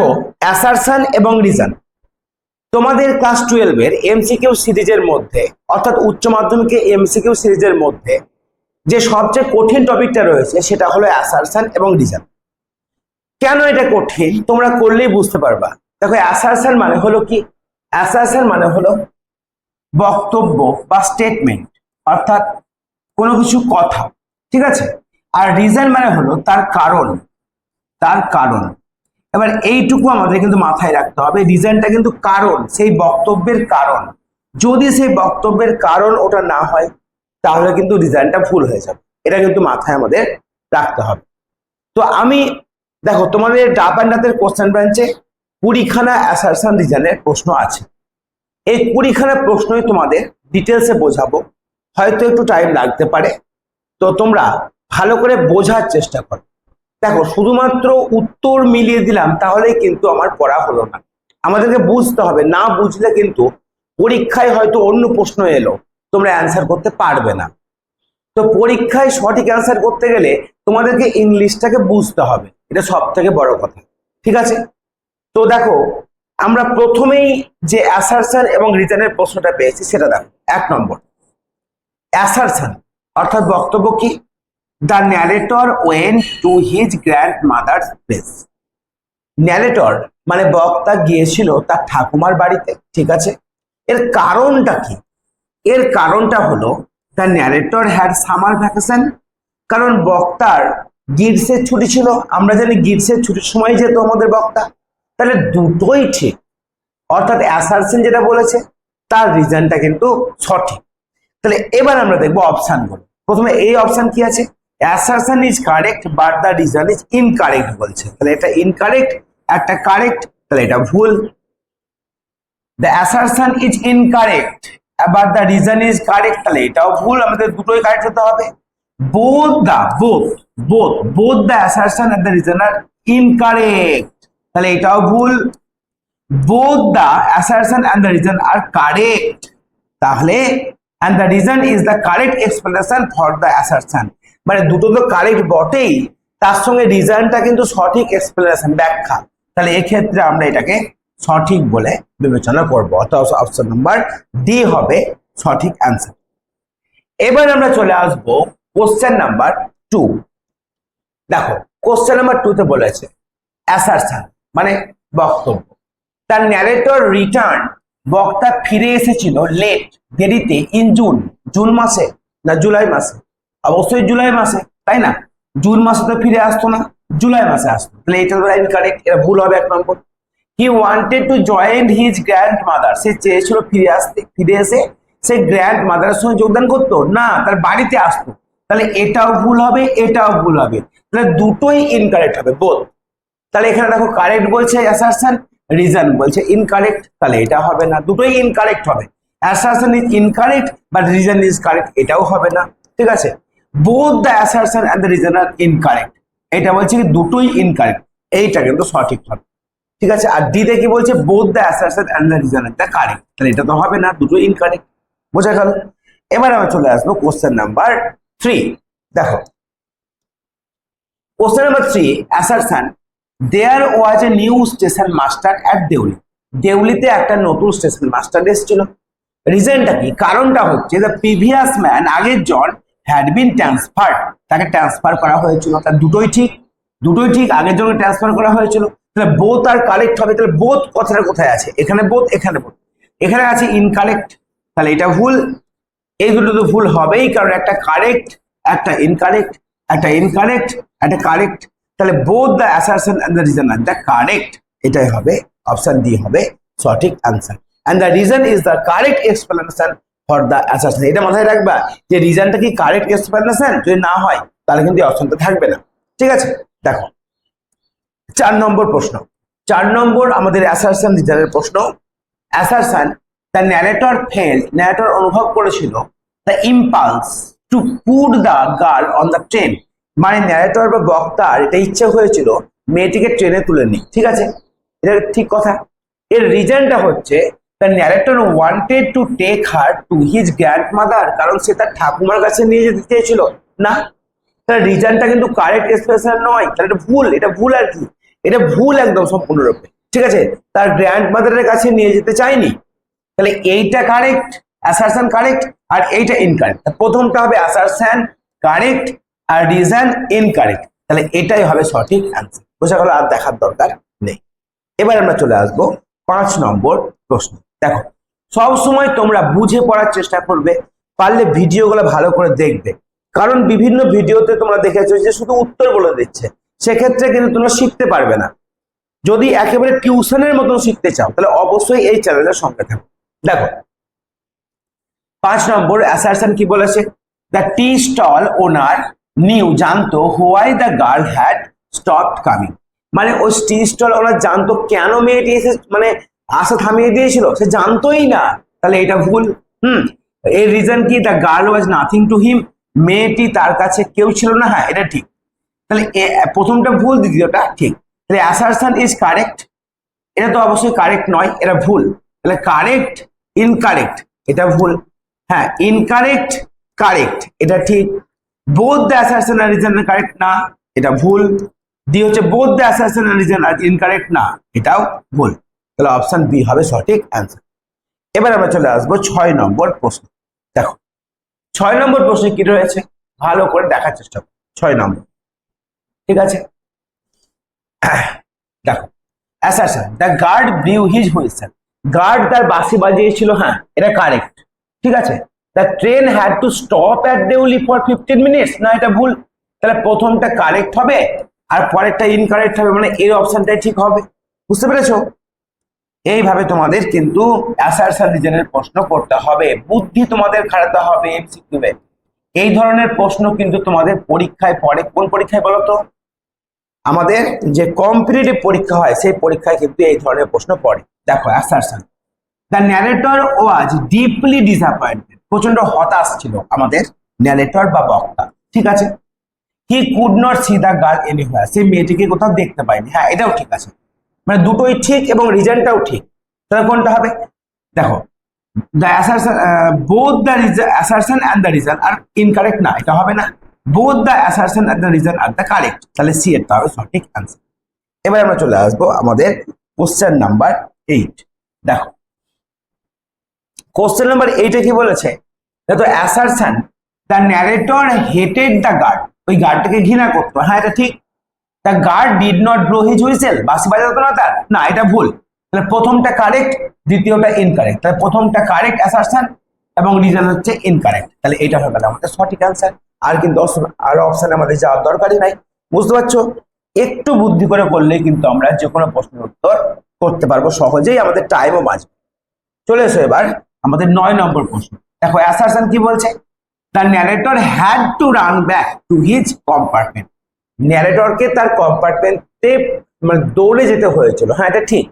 দেখো অ্যাসারশন এবং রিজন তোমাদের ক্লাস টুয়েলভের এমসিকিউ সিরিজের মধ্যে, অর্থাৎ উচ্চ মাধ্যমিকে এমসিকিউ সিরিজের মধ্যে, যে সবচেয়ে কঠিন টপিকটা রয়েছে, সেটা হলো অ্যাসারশন এবং রিজন কেন এটা কঠিন? তোমরা করলেই বুঝতে পারবা। দেখো অ্যাসারশন মানে হলো কি? অ্যাসারশন মানে হলো বক্তব্য বা স্টেটমেন্ট অর্থাৎ কোনো কিছু কথা, ঠিক আছে? আর রিজন মানে হলো তার কারণ তার কারণ। এবার এইটুকু আমাদের কিন্তু মাথায় রাখতে হবে রিজনটা কিন্তু কারণ, সেই বক্তব্যের কারণ। যদি সেই বক্তব্যের কারণ ওটা না হয়, তাহলে কিন্তু রিজনটা ভুল হয়ে যাবে। এটা কিন্তু মাথায় আমাদের রাখতে হবে। তো আমি, দেখো, তোমাদের ডাব অ্যান্ড ডাতের কোশ্চেন ব্রাঞ্চে কুড়িখানা অ্যাসারশন রিজনের প্রশ্ন আছে। এই কুড়িখানা প্রশ্নই তোমাদের ডিটেলসে বোঝাবো। হয়তো একটু টাইম লাগতে পারে। তো তোমরা ভালো করে বোঝার চেষ্টা করো। দেখো, শুধুমাত্র উত্তর মিলিয়ে দিলাম, তাহলেই কিন্তু আমার পড়া হলো না। আমাদেরকে বুঝতে হবে, না বুঝলে কিন্তু পরীক্ষায় হয়তো অন্য প্রশ্ন এলো, তোমরা অ্যান্সার করতে পারবে না। তো পরীক্ষায় সঠিক অ্যান্সার করতে গেলে তোমাদেরকে ইংলিশটাকে বুঝতে হবে, এটা সব থেকে বড় কথা, ঠিক আছে? তো দেখো, আমরা প্রথমেই যে অ্যাসারশন এবং রিটার্নের প্রশ্নটা পেয়েছি, সেটা দেখো, এক নম্বর অ্যাসারশন অর্থাৎ বক্তব্য কি? The narrator went to his grandmother's place narrator মানে বক্তা গিয়েছিল তার ঠাকুমার বাড়িতে, ঠিক আছে? এর কারণটা কি? এর কারণটা হলো the narrator had summer vacation কারণ বক্তার গ্রীষ্মের ছুটি ছিল। আমরা জানি গ্রীষ্মের ছুটির সময় যেত আমাদের বক্তা। তাহলে দুটোই ঠিক। অর্থাৎ অ্যাসারশন যেটা বলেছে, তার রিজনটা কিন্তু সঠিক। তাহলে এবার আমরা দেখব অপশানগুলো প্রথমে এই অপশান কি আছে? Assertion is correct but the reason is incorrect বলছে। তাহলে এটা ইনকারেক্ট একটা কারেক্ট তাহলে এটা ভুল। The assertion is incorrect but the reason is correct তাহলে এটাও ভুল, আমাদের দুটোই কারেক্ট হতে হবে। বোধ the both both both the assertion and the reason are incorrect তাহলে এটাও ভুল। Both the assertion and the reason are correct তাহলে and the reason is the correct explanation for the assertion মানে দুটো তো কারেক্ট বটেই। তার সঙ্গে রিজনটা কিন্তু সঠিক এক্সপ্লেনেশন ব্যাখ্যা। তাহলে এক্ষেত্রে আমরা এটাকে সঠিক বলে বিবেচনা করব। অর্থাৎ অপশন নাম্বার ডি হবে সঠিক অ্যান্সার এবার আমরা চলে আসব কোশ্চেন নাম্বার টু দেখো কোশ্চেন নাম্বার টুতে বলেছে অ্যাসারশন মানে বক্তব্য। তার ন্যারেটর রিটার্ন বক্তা ফিরে এসেছিল লেট দেরিতে ইন জুন জুন মাসে না জুলাই মাসে? অবশ্যই জুলাই মাসে, তাই না? জুন মাসে তো ফিরে আসতো না, জুলাই মাসে আসতো। তাহলে এটা তো কারেক্ট এটা ভুল হবে এক নম্বর। He wanted to join his grandmother সে চেয়েছিল ফিরে আসতে, ফিরে এসে সে গ্র্যান্ড মাদারের সঙ্গে যোগদান করতো। না, তার বাড়িতে আসতো। তাহলে এটাও ভুল হবে, এটাও ভুল হবে। তাহলে দুটোই ইনকারেক্ট হবে বোধ তাহলে এখানে দেখো কারেক্ট বলছে অ্যাসারশন রিজন বলছে ইনকারেক্ট তাহলে এটা হবে না, দুটোই ইনকারেক্ট হবে। Assertion is incorrect but reason is correct এটাও হবে না। ঠিক আছে? Both the assertion and the reason are incorrect এটা বলছে কি দুটোই ইনকারেক্ট এইটা কিন্তু সঠিক হবে। ঠিক আছে? আর ডিতে কি বলছে? Both the assertion and the reason are the correct তাহলে এটা তো হবে না, দুটোই ইনকারেক্ট বোঝা গেল? এবার আমরা চলে আসব কোশ্চেন নাম্বার থ্রি দেখো। Question number three assertion there was a new station master at Deoli দেউলিতে একটা নতুন স্টেশন মাস্টার এসেছিল। রিজনটা কি? কারণটা হচ্ছে দ্য প্রিভিয়াস ম্যান আগের জন হ্যাড বিন ট্রান্সফার তাকে ট্রান্সফার করা হয়েছিল। তার দুটোই ঠিক দুটোই ঠিক, আগের জন্য ট্রান্সফার করা হয়েছিল। তাহলে বোথ আর কারেক্ট হবে, তাহলে বোথ কথাটা কোথায় আছে? এখানে বোথ এখানে বোথ এখানে আছে ইনকারেক্ট তাহলে এটা ভুল। এই দুটো তো ভুল হবেই, কারণ একটা কারেক্ট একটা ইনকারেক্ট একটা ইনকারেক্ট একটা কারেক্ট তাহলে both the assertion and the reason are the correct এটাই হবে অপশন ডি হবে, সঠিক answer and the reason is the correct explanation for the assertion এটা মাথায় রাখবা যে রিজনটা কি কারেক্ট এক্সপ্লেনেশন যদি না হয়, তাহলে কিন্তু অপশনটা থাকবে না। ঠিক আছে? দেখো, চার নম্বর প্রশ্ন। চার নম্বর আমাদের অ্যাসারশন রিজনের প্রশ্ন। Assertion the narrator felt narrator অনুভব করেছিল the impulse to put the girl on the train মানে ন্যারেটর বা বক্তার এটা ইচ্ছে হয়েছিল মেয়েটিকে ট্রেনে তুলে নি ঠিক আছে? এটা ঠিক কথা। এর রিজনটা হচ্ছে the narrator wanted to take her to his grandmother কারণ সে তার ঠাকুমার কাছে নিয়ে যেতে চেয়েছিল। না তাহলে রিজনটা কিন্তু কারেক্ট এক্সপ্রেশন নয়। তাহলে এটা ভুল এটা ভুল আর কি? এটা ভুল একদম সম্পূর্ণরূপে। ঠিক আছে? তার গ্র্যান্ড মাদারের কাছে নিয়ে যেতে চায়নি। তাহলে এইটা কারেক্ট অ্যাসারশন কারেক্ট আর এইটা ইনকারেক্ট প্রথমটা হবে অ্যাসারশন কারেক্ট আর রিজন ইনকারেক্ট তাহলে এটাই হবে সঠিক অ্যান্সার বোঝা গেল আর দেখার দরকার নেই। এবার আমরা চলে আসব পাঁচ নম্বর প্রশ্ন। দেখো, সব সময় তোমরা বুঝে পড়ার চেষ্টা করবে, পারলে ভিডিওগুলো ভালো করে দেখবে। কারণ বিভিন্ন ভিডিওতে তোমরা দেখেছ যে শুধু উত্তর বলে দিচ্ছে, সেক্ষেত্রে কিন্তু তোমরা শিখতে পারবে না। যদি একেবারে টিউশনের মতন শিখতে চাও, তাহলে অবশ্যই এই চ্যানেলের সঙ্গে থাকো। দেখো, পাঁচ নম্বর অ্যাসারশন কি বলেছে? The tea stall owner knew জানতো why the girl had stop coming মানে ওই টি স্টল ওনার জানতো কেন মেয়েটি এসে মানে আশা থামিয়ে দিয়েছিল, সে জানতোই না। তাহলে এটা ভুল। হুম, এর রিজন কি? The girl was nothing to him মেয়েটি তার কাছে কেউ ছিল না। হ্যাঁ এটা ঠিক। তাহলে প্রথমটা ভুল, দ্বিতীয়টা ঠিক। তাহলে অ্যাসারশন ইজ কারেক্ট এটা তো অবশ্যই কারেক্ট নয়, এটা ভুল। তাহলে কারেক্ট ইনকারেক্ট এটা ভুল। হ্যাঁ ইনকারেক্ট কারেক্ট এটা ঠিক। বোধ the assertion R reason correct না, এটা ভুল। ডি হচ্ছে বোধ the assertion R reason incorrect না, এটাও ভুল। তাহলে অপশন বি হবে সঠিক অ্যান্সার এবার আমরা চলে আসব ছয় নম্বর প্রশ্ন। দেখো, ছয় নম্বর প্রশ্নে কি রয়েছে? ভালো করে দেখার চেষ্টা করো। ছয় নম্বর। ঠিক আছে? দেখো assertion the guard blew his whistle guard তার বাসি বাজিয়েছিল হ্যাঁ এটা কারেক্ট ঠিক আছে? The train had to stop at Deoli for fifteen minutes না, এটা ভুল। তাহলে প্রথমটা কারেক্ট হবে, আর পরেরটা ইনকারেক্ট হবে মানে এই অপশনটাই ঠিক হবে। বুঝতে পেরেছ? এইভাবে তোমাদের কিন্তু প্রশ্ন করতে হবে, বুদ্ধি তোমাদের খাটাতে হবে এই ধরনের প্রশ্ন কিন্তু তোমাদের পরীক্ষায় পড়ে। কোন পরীক্ষায় বলো তো? আমাদের যে কম্পিটিটিভ পরীক্ষা হয়, সেই পরীক্ষায় কিন্তু এই ধরনের প্রশ্ন পড়ে। দেখো assertion the narrator was deeply disappointed প্রচণ্ড হতাশ ছিল আমাদের ন্যারেটর বা বক্তা। ঠিক আছে? He could not see the girl anywhere সেই মেয়েটিকে কোথাও দেখতে পাইনি হ্যাঁ এটাও ঠিক আছে। মানে দুটোই ঠিক এবং রিজনটাও ঠিক। তাহলে কোনটা হবে? দেখো the assertion both the assertion and the reason are incorrect না, এটা হবে না। Both the assertion and the reason are the correct তাহলে সি এরটা হবে সঠিক অ্যান্সার এবার আমরা চলে আসব আমাদের কোশ্চেন নাম্বার এইট দেখো কোশ্চেন নাম্বার এইটে কি বলেছে? দেখো assertion the narrator hated the guard ওই গার্ডটাকে ঘৃণা করতো। হ্যাঁ এটা ঠিক। The guard did not blow his whistle বাসি বাজাতো না তার? না, এটা ভুল। তাহলে প্রথমটা কারেক্ট দ্বিতীয়টা ইনকারেক্ট তাহলে প্রথমটা কারেক্ট অ্যাসারশন এবং রিজন হচ্ছে ইনকারেক্ট তাহলে এটা গেল আমাদের সঠিক অ্যান্সার আর কিন্তু আর অপশন আমাদের যাওয়ার দরকারই নাই। বুঝতে পারছ? একটু বুদ্ধি করে করলে কিন্তু আমরা যে কোনো প্রশ্নের উত্তর করতে পারব। সহজেই আমাদের টাইমও বাঁচবে। চলে এসো এবার আমাদের নয় নম্বর প্রশ্ন। দেখো অ্যাসারশন কি বলছে? The narrator had to run back to his compartment ন্যারেটরকে তার কম্পার্টমেন্টে মানে দৌড়ে যেতে হয়েছিল। হ্যাঁ এটা ঠিক।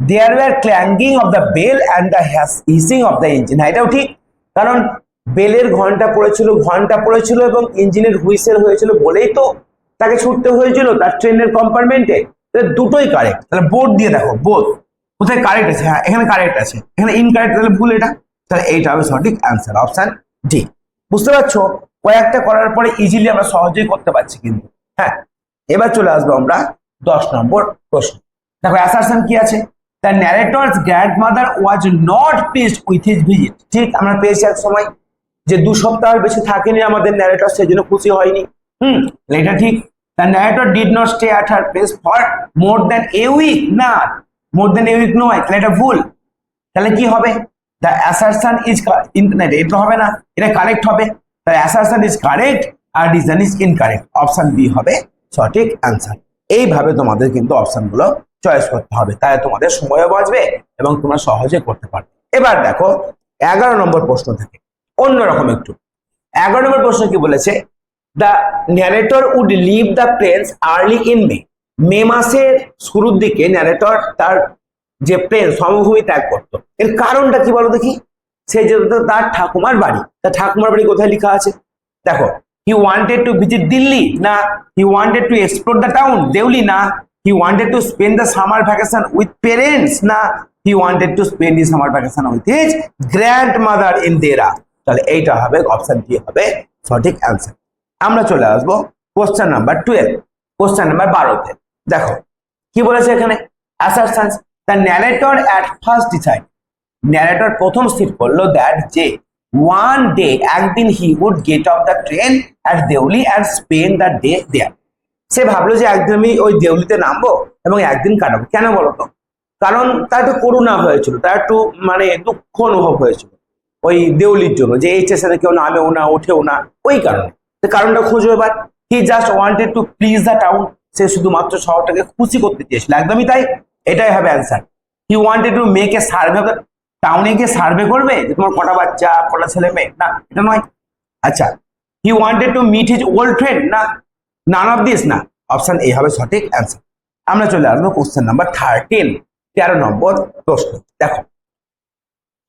There were clanging of the bell and the hissing of the engine হ্যাঁ এটাও ঠিক। কারণ বেলের ঘণ্টা পড়েছিল ঘণ্টা পড়েছিল এবং ইঞ্জিনের হুইসেল হয়েছিল বলেই তো তাকে ছুটতে হয়েছিল তার ট্রেনের কম্পার্টমেন্টে দুটোই কারেক্ট তাহলে বোর্ড দিয়ে দেখো বোর্ড কোথায় কারেক্ট আছে? হ্যাঁ এখানে কারেক্ট আছে। এখানে ইনকারেক্ট তাহলে ভুল এটা। তাহলে এইটা হবে সঠিক অ্যান্সার অপশান ডি বুঝতে পারছ? কয়েকটা করার পরে ইজিলি আমরা সহজেই করতে পারছি কিন্তু। হ্যাঁ এবার চলে আসব আমরা দশ নম্বর প্রশ্ন। দেখো অ্যাসারশন কি আছে? The narrator's grandmother was not placed with his visit ঠিক, আমরা পেয়েছি এক সময় যে দু সপ্তাহের বেশি থাকেনি আমাদের ন্যারেটর সেই জন্য খুশি হয়নি। হুম, এটা ঠিক। The narrator did not stay at her place for more than a week না মোর দ্যান এ উইক নয়, তাহলে এটা ভুল। তাহলে কি হবে? দ্য অ্যাসারশন ইজ ইন্টারনেট এটা হবে না, এটা কারেক্ট হবে। The assertion is correct R reason is incorrect option B হবে সঠিক অ্যান্সার এইভাবে তোমাদের কিন্তু অপশনগুলো চয়েস করতে হবে। তাই তোমাদের সময়ও বাঁচবে এবং তোমরা সহজে করতে পারবে। এবার দেখো, এগারো নম্বর প্রশ্ন থেকে। অন্যরকম একটু। এগারো নম্বর প্রশ্ন কি বলেছে? The narrator would leave the plains early in May May মাসের শুরুর দিকে ন্যারেটর তার যে প্লেন সমভূমি ত্যাগ করতো। এর কারণটা কি বলো দেখি? সে যেত তার ঠাকুমার বাড়ি। তার ঠাকুমার বাড়ি কোথায় লেখা আছে? দেখো he wanted to visit Delhi না he wanted to explore the town Deoli না he wanted to spend the summer vacation with parents না he wanted to spend the summer vacation with his grandmother in Dehra তাহলে এইটা হবে option D হবে সঠিক answer আমরা চলে আসব question number twelve question number বারোতে। দেখো, কি বলেছে এখানে? Assertions the narrator at first decide narrator প্রথম স্থির করল দ্যাট যে ওয়ান ডে একদিন he would get off the train at Deoli and spend the day there সে ভাবলো যে একদিন আমি ওই দেউলিতে নামবো এবং একদিন কাটাবো। কেন বলতো কারণ তার একটু করুণা হয়েছিল, তার একটু মানে দুঃখ অনুভব হয়েছিল ওই দেউলির জন্য যে এই স্টেশনে কেউ নামেও না, ওঠেও না, ওই কারণে। কারণটা খুঁজো এবার। He just wanted to please the town সে শুধুমাত্র শহরটাকে খুশি করতে চেয়েছিল। একদমই তাই, এটাই হবে answer he wanted to make a survey of টাউনে গিয়ে সার্ভে করবে যে তোমার কটা বাচ্চা, কটা ছেলে মেয়ে? না, এটা নয়। আচ্ছা he wanted to meet his old friend না নান অফ দিস না। অপশন এ হবে সঠিক অ্যান্সার আমরা চলে আসব কোশ্চেন নাম্বার থার্টিন তেরো নম্বর প্রশ্ন। দেখো,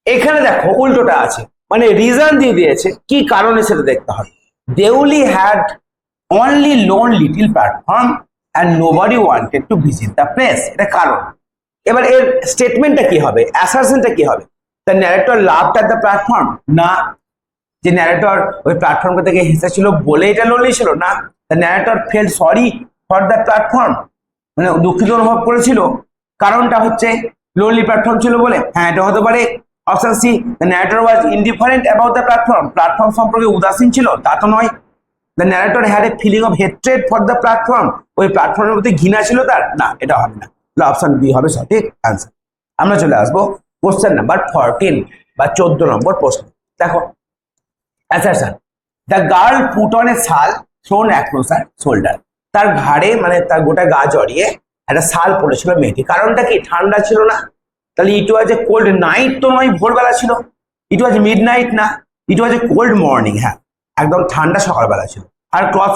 এখানে দেখো উল্টোটা আছে। মানে রিজন দিয়ে দিয়েছে, কি কারণে সেটা দেখতে হবে। Deoli had only lone little platform and nobody wanted to visit the place এটা কারণ। এবার এর স্টেটমেন্টটা কি হবে? অ্যাসারশনটা কি হবে? The narrator love at the platform না। যে ন্যারেটর ওই প্ল্যাটফর্ম থেকে হেসেছিল বলে এটা লোনলি ছিল? না। The narrator felt sorry for the platform মানে দুঃখিত অনুভব করেছিল। কারণটা হচ্ছে লোনলি প্ল্যাটফর্ম ছিল বলে। হ্যাঁ এটা হতে পারে। Option C the narrator was indifferent about the platform platform সম্পর্কে উদাসীন ছিল, তা তো নয়। The narrator had a feeling of hatred for the platform ওই প্ল্যাটফর্মের প্রতি ঘৃণা ছিল তার? না, এটা হবে না। অপশন বি হবে সঠিক আনসার আমরা চলে আসব কোশ্চেন নাম্বার ফোরটিন বা চোদ্দ নম্বর প্রশ্ন। দেখো assertion the girl put on a shawl thrown across R shoulder তার ঘাড়ে মানে তার গোটা গা জড়িয়ে একটা শাল পড়েছিল মেয়েটি। কারণটা কি? ঠান্ডা ছিল না। তাহলে ইট ওয়াজ এ কোল্ড নাইট তো নয়, ভোরবেলা ছিল। ইট ওয়াজ মিড নাইট না। ইট ওয়াজ এ কোল্ড মর্নিং হ্যাঁ। একদম ঠান্ডা সকালবেলা ছিল। আর ক্লথ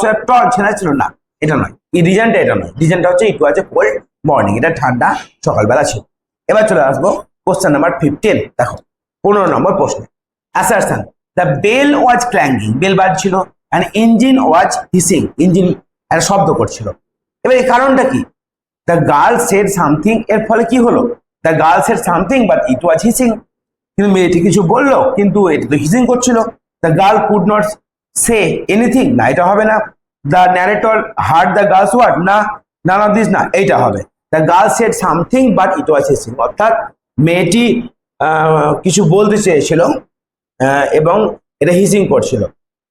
ছেঁড়া ছিল না। এটা নয়। এই রিজনটা এটা নয়। রিজনটা হচ্ছে ইট ওয়াজ এ কোল্ড মর্নিং এটা ঠান্ডা সকালবেলা ছিল। এবার চলে আসব কোশ্চেন নাম্বার ফিফটিন দেখো, পনেরো নম্বর প্রশ্ন। Assertion the bell was clanging bell বাজছিল and engine was hissing engine একটা শব্দ করছিল। এবার এই কারণটা কি? দ্য গার্ল সেড সামথিং এর ফলে কি হলো? The girl said something but it was hissing কিন্তু মেয়েটি কিছু বলল, কিন্তু এটা তো হিসিং করছিল। The girl could not say anything না, এটা হবে না। The narrator heard the girl's word না নান অফ দিস না, এইটা হবে। The girl said something but it was hissing অর্থাৎ মেয়েটি কিছু বলতে চেয়েছিল এবং এটা হিসিং করছিল।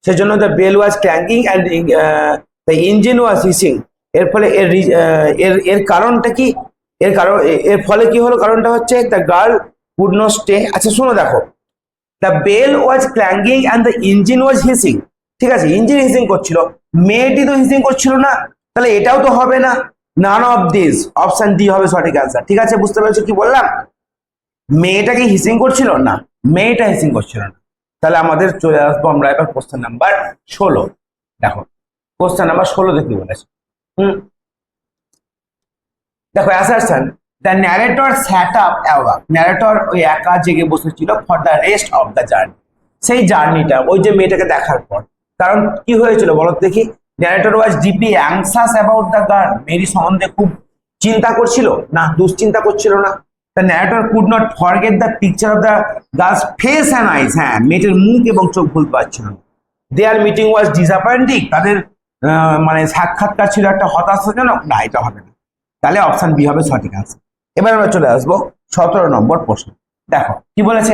সেজন্য the bell was clanking and the engine was hissing এর ফলে এর এর এর কারণটা কি? এর কারণ, এর ফলে কি হলো? কারণটা হচ্ছে the girl could not stay আচ্ছা শোনো দেখো। The bell was clanking and the engine was hissing ঠিক আছে ইঞ্জিন হিসিং করছিল। মেয়েটি তো হিসিং করছিল না। তাহলে এটাও তো হবে না। None of this option D হবে সঠিক অ্যান্সার ঠিক আছে, বুঝতে পেরেছ কি বললাম? মেয়েটা কি হিসিং করছিল? না, মেয়েটা হিসিং করছিল না। তাহলে আমাদের চলে আসব আমরা এবার কোশ্চেন নাম্বার ষোলো। দেখো কোশ্চেন নাম্বার ষোলো দেখি বলেছে? হুম? দেখো assertion the narrator sat up awake narrator ওই একা জেগে বসেছিল for the rest of the journey সেই জার্নিটা ওই যে মেয়েটাকে দেখার পর। কারণ কি হয়েছিল বলো দেখি? Narrator was deeply anxious about the girl মেয়ের সম্বন্ধে খুব চিন্তা করছিল। না, দুশ্চিন্তা করছিল না। The narrator could not forget the picture of the girl's face and eyes হ্যাঁ মেয়েটির মুখ এবং চোখ ভুলতে পারছিল না। দেয়ার মিটিং ওয়াজ ডিসঅ্যাপয়েন্টিং তাদের মানে সাক্ষাৎকার ছিল একটা হতাশাজনক। না, এটা হবে না। তাহলে অপশন বি হবে সঠিক আনসার এবার আমরা চলে আসব সতেরো নম্বর প্রশ্ন। দেখো, কি বলেছে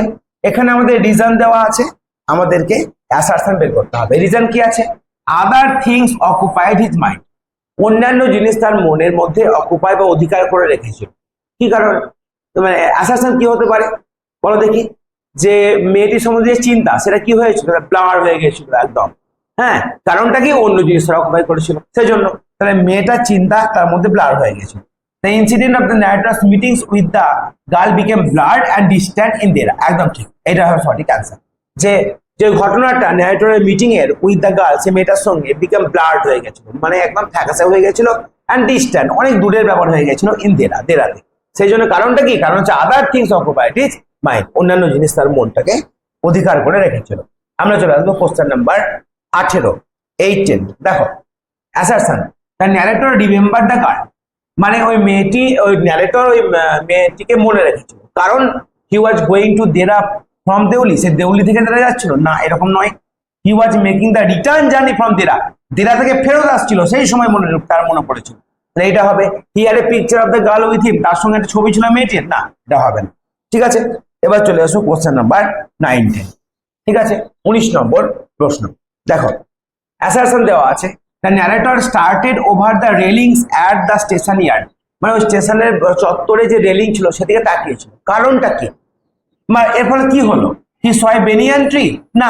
এখানে আমাদের রিজন দেওয়া আছে। আমাদেরকে অ্যাসারশন বের করতে হবে। রিজন কি আছে? Other things occupied his mind অন্যান্য জিনিস তার মনের মধ্যে অকুপাই বা অধিকার করে রেখেছিল। কি কারণ? মানে অ্যাসারশন কি হতে পারে? বলো দেখি। যে মেয়েটির সম্বন্ধে যে চিন্তা, সেটা কি হয়েছিল? ব্লার হয়ে গেছিল একদম। হ্যাঁ কারণটা কি? অন্য জিনিসটা অকুপাই করেছিল। সেজন্য তাহলে মেয়েটার চিন্তা তার মধ্যে ব্লার হয়ে গেছিল the incident of the narrator's meetings with the girl became blurred and distant in Dehra একদম ঠিক। এটা হবে সঠিক অ্যান্সার যে যে ঘটনাটা ন্যারেটরের মিটিং এর উইথ দ্য গার্ল সে মেয়েটার সঙ্গে বিকাম ব্লাড হয়ে গেছিল। মানে একদম ফ্যাকাসে হয়ে গেছিল অ্যান্ড ডিস্ট্যান্ট অনেক দূরের ব্যাপার হয়ে গেছিল ইন দেরা দেরাতে সেই জন্য কারণটা কি? কারণ হচ্ছে other things occupied his mind অন্যান্য জিনিস তার মনটাকে অধিকার করে রেখেছিল। আমরা চলে আসব কোশ্চেন নাম্বার আঠেরো এইটিন দেখো assertion the narrator remember the girl মানে ওই মেয়েটি, ওই ন্যারেটর ওই মেয়েটিকে মনে রেখেছিল। কারণ he was going to Dehra from Deoli সে দেউলি থেকে দেরা যাচ্ছিল। না, এরকম নয়। He was making the return journey from Dehra Dehra থেকে ফেরত আসছিল, সেই সময় মনে তার মনে পড়েছিল। তাহলে এটা হবে। Here a picture of the girl with him তার সঙ্গে একটা ছবি ছিল মেয়েটির। না, এটা হবে না। ঠিক আছে? এবার চলে আসো কোশ্চেন নাম্বার নাইন টেন ঠিক আছে? উনিশ নম্বর প্রশ্ন। দেখো অ্যাসারশন দেওয়া আছে। The narrator started over the railings at the station yard মানে ওই স্টেশনের চত্বরে যে রেলিং ছিল, সেদিকে তাকিয়েছিল। কারণটা কি? এর ফলে কি হলো? হি সয় বেনিয়ান ট্রি না।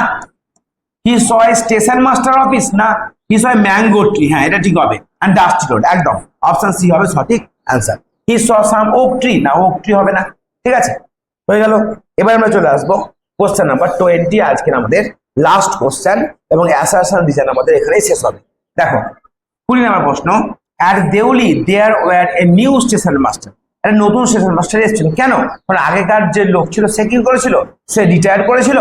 হি সয় স্টেশন মাস্টার অফিস না। হি সয় ম্যাঙ্গো ট্রি হ্যাঁ এটা ঠিক হবে। অ্যান্ড ডাস্ট রোড একদম। অপশন সি হবে সঠিক answer he saw some oak tree না ওক ট্রি হবে না। ঠিক আছে? হয়ে গেল। এবার আমরা চলে আসব কোশ্চেন নাম্বার টোয়েন্টি আজকের আমাদের লাস্ট কোশ্চেন এবং অ্যাসারশন ডিজাইন আমাদের এখানেই শেষ হবে। দেখো কুড়ি নাম্বার প্রশ্ন। At Deoli there were a new station master একটা নতুন স্টেশন মাস্টার এসেছিল। কেন? কারণ আগেকার যে লোক ছিল, সে কি করেছিল? সে রিটায়ার করেছিল?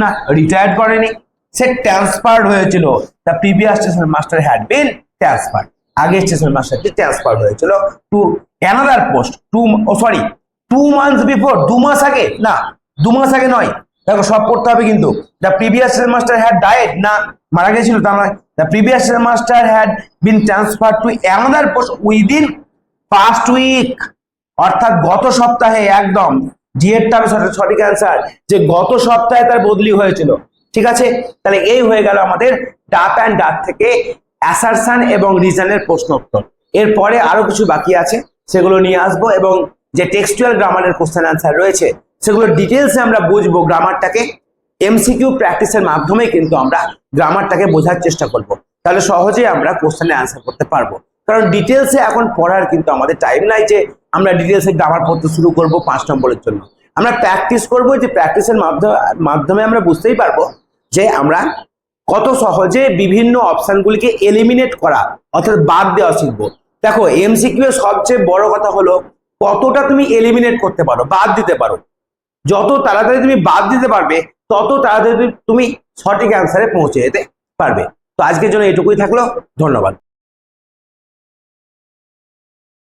না রিটায়ার করেনি। সে ট্রান্সফার হয়েছিল। The previous station master had been transfer আগে স্টেশন মাস্টারটি ট্রান্সফার হয়েছিল to another post to oh sorry two months before দু মাস আগে। না, দু মাস আগে নয়। দেখো, সব পড়তে হবে কিন্তু। The previous master had died না, মারা গেছিল তার মানে। The previous master had been transfer to another post within first week অর্থাৎ গত সপ্তাহে একদম ডিএডটা হবে সঠিক- অ্যান্সার যে গত সপ্তাহে তার বদলি হয়েছিল। ঠিক আছে? তাহলে এই হয়ে গেল আমাদের ডাক অ্যান্ড ডাক থেকে অ্যাসারশন এবং রিজনের প্রশ্ন উত্তর। এরপরে আরও কিছু বাকি আছে, সেগুলো নিয়ে আসব এবং যে টেক্সচুয়াল গ্রামারের কোশ্চেন অ্যান্সার রয়েছে সেগুলো ডিটেলসে আমরা বুঝব গ্রামারটাকে এমসিকিউ প্র্যাকটিসের মাধ্যমে কিন্তু আমরা গ্রামারটাকে বোঝার চেষ্টা করব। তাহলে সহজেই আমরা কোশ্চেনে অ্যান্সার করতে পারব। কারণ ডিটেলসে এখন পড়ার কিন্তু আমাদের টাইম নাই যে আমরা ডিটেলসে গ্রামার পড়তে শুরু করব পাঁচ নম্বরের জন্য। আমরা প্র্যাকটিস করব যে প্র্যাকটিসের মাধ্যমে মাধ্যমে আমরা বুঝতেই পারব যে আমরা কত সহজে বিভিন্ন অপশানগুলিকে এলিমিনেট করা, অর্থাৎ বাদ দেওয়া শিখব। দেখো এমসিকিউ সবচেয়ে বড় কথা হলো, কতটা তুমি এলিমিনেট করতে পারো, বাদ দিতে পারো। যত তাড়াতাড়ি তুমি বাদ দিতে পারবে, তত তাড়াতাড়ি তুমি সঠিক অ্যান্সারে পৌঁছে যেতে পারবে। তো আজকের জন্য এটুকুই থাকল, ধন্যবাদ।